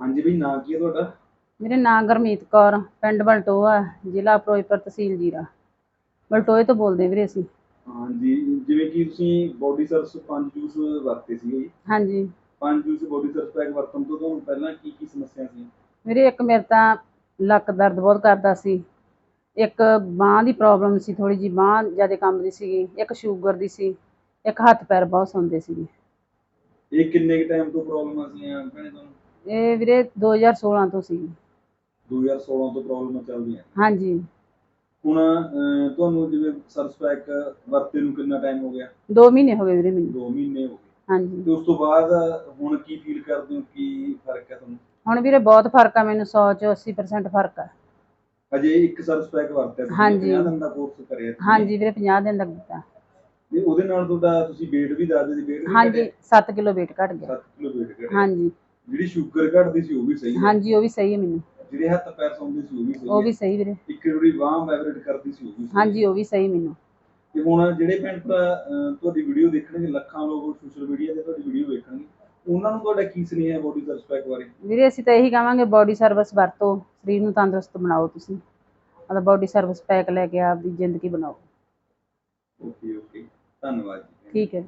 ਹਾਂਜੀ ਬਈ ਨਾਂ ਕੀ ਹੈ ਤੁਹਾਡਾ? ਮੇਰੇ ਨਾਂ ਗੁਰਮੀਤ ਕੌਰ ਪਿੰਡ ਬਲਟੋਆ ਜ਼ਿਲ੍ਹਾ ਫਿਰੋਜ਼ਪੁਰ ਤਹਿਸੀਲ ਜੀਰਾ। ਬਲਟੋਏ ਤੋਂ ਬੋਲਦੇ ਵੀਰੇ ਅਸੀਂ। ਹਾਂਜੀ ਜਿਵੇਂ ਕਿ ਤੁਸੀਂ ਬੋਡੀ ਸਰਵਿਸ ਪੰਜ ਜੂਸ ਵਰਤੇ ਸੀਗੇ ਜੀ। ਹਾਂਜੀ। ਪੰਜ ਜੂਸ ਬੋਡੀ ਸਰਵਿਸ ਪੈਕ ਵਰਤਣ ਤੋਂ ਤੁਹਾਨੂੰ ਪਹਿਲਾਂ ਕੀ ਕੀ ਸਮੱਸਿਆ ਸੀ? ਵੀਰੇ ਇੱਕ ਮੇਰੇ ਤਾਂ ਲੱਕ ਦਰਦ ਬਹੁਤ ਕਰਦਾ ਸੀ। ਇੱਕ ਬਾਂਹ ਦੀ ਪ੍ਰੋਬਲਮ ਸੀ ਥੋੜੀ ਜੀ ਬਾਂਹ ਜ਼ਿਆਦਾ ਕੰਬਦੀ ਸੀਗੀ। ਇੱਕ ਸ਼ੂਗਰ ਦੀ ਸੀ ਇੱਕ ਹੱਥ ਪੈਰ ਬਹੁਤ ਸੌਂਦੇ ਸੀਗੇ। ਇਹ ਕਿੰਨੇ ਟਾਈਮ ਤੋਂ ਪ੍ਰੋਬਲਮ ਆਸੀਆਂ ਭੈਣੇ ਤੁਹਾਨੂੰ? ਇਹ ਵੀਰੇ 2016 ਤੋਂ ਸੀ। 2016 ਤੋਂ ਪ੍ਰੋਬਲਮ ਚੱਲਦੀਆਂ। ਹਾਂਜੀ। ਹੁਣ ਅਹ, ਤੁਹਾਨੂੰ ਜਿਵੇਂ ਸਰਵਿਸ ਪੈਕ ਵਰਤੇ ਨੂੰ ਕਿੰਨਾ ਟਾਈਮ ਹੋ ਗਿਆ? 2 ਮਹੀਨੇ ਹੋ ਗਏ ਵੀਰੇ ਮੈਨੂੰ। 2 ਮਹੀਨੇ ਹੋ ਗਏ। ਹਾਂਜੀ। ਤੇ ਉਸ ਤੋਂ ਬਾਅਦ ਹੁਣ ਕੀ ਫੀਲ ਕਰਦੇ ਹੋ? ਕੀ ਫ਼ਰਕ ਹੈ ਤੁਹਾਨੂੰ? ਹੁਣ ਵੀਰੇ ਬਹੁਤ ਫ਼ਰਕ ਆ ਮੈਨੂੰ 100 ਚ 80% ਫ਼ਰਕ ਆ। ਅਜੇ ਇੱਕ ਸਰਵਿਸ ਪੈਕ ਵਰਤਿਆ ਤੁਸੀਂ, ਹਾਂਜੀ। 50 ਦਿਨ ਦਾ ਕੋਰਸ ਕਰਿਆ ਤੁਸੀਂ। ਹਾਂਜੀ ਵੀਰੇ 50 ਦਿਨ ਲੱਗਦਾ ਤੇ ਉਹਦੇ ਨਾਲ ਤੁਹਾਡਾ ਤੁਸੀਂ weight ਵੀ ਦੱਸਦੇ ਸੀ weight ਹਾਂਜੀ 7 ਕਿਲੋ weight ਘਟ ਗਿਆ। 7 ਕਿਲੋ weight ਘਟਿਆ। ਹਾਂਜੀ। ਜਿਹੜੀ ਸ਼ੂਗਰ ਘਟਦੀ ਸੀ ਉਹ ਵੀ ਸਹੀ ਹੈ। ਹਾਂਜੀ ਉਹ ਵੀ ਸਹੀ ਹੈ ਮੈਨੂੰ। ਜਿਹੜੇ ਹੱਥ ਪੈਰ ਸੌਂਦੇ ਸੀ ਉਹ ਵੀ ਸਹੀ ਉਹ ਹੈ ਵੀ ਸਹੀ ਵੀਰੇ। ਇੱਕ ਜਿਹੜੀ ਬਾਹ ਵਾਈਬ੍ਰੇਟ ਕਰਦੀ ਸੀ ਉਹ ਵੀ ਸਹੀ ਹਾਂਜੀ ਉਹ ਵੀ ਸਹੀ ਮੈਨੂੰ। ਤੇ ਹੁਣ ਜਿਹੜੇ ਭੈਣ ਭਰਾ ਅਹ, ਤੁਹਾਡੀ ਵੀਡੀਓ ਦੇਖਣਗੇ ਲੱਖਾਂ ਲੋਕ ਸੋਸ਼ਲ ਮੀਡੀਆ ਤੇ ਤੁਹਾਡੀ ਵੀਡੀਓ ਵੇਖਣਗੇ। ਉਹਨਾਂ ਨੂੰ ਤੁਹਾਡਾ ਕੀ ਸੁਨੇਹਾ ਹੈ ਬੋਡੀ ਸਰਸਪੈਕ ਬਾਰੇ? ਵੀਰੇ ਅਸੀਂ ਤਾਂ ਇਹੀ ਕਹਾਂਗੇ ਬਾਡੀ ਸਰਵਿਸ ਵਰਤੋ। ਸਰੀਰ ਨੂੰ ਤੰਦਰੁਸਤ ਬਣਾਓ ਤੁਸੀਂ। ਮਤਲਬ ਬਾਡੀ ਸਰਵਿਸ ਪੈਕ ਲੈ ਕੇ ਆਪਦੀ ਜ਼ਿੰਦਗੀ ਬਣਾਓ। ਓਕੇ ਓਕੇ ਧੰਨਵਾਦ ਜੀ। ਠੀਕ ਹੈ।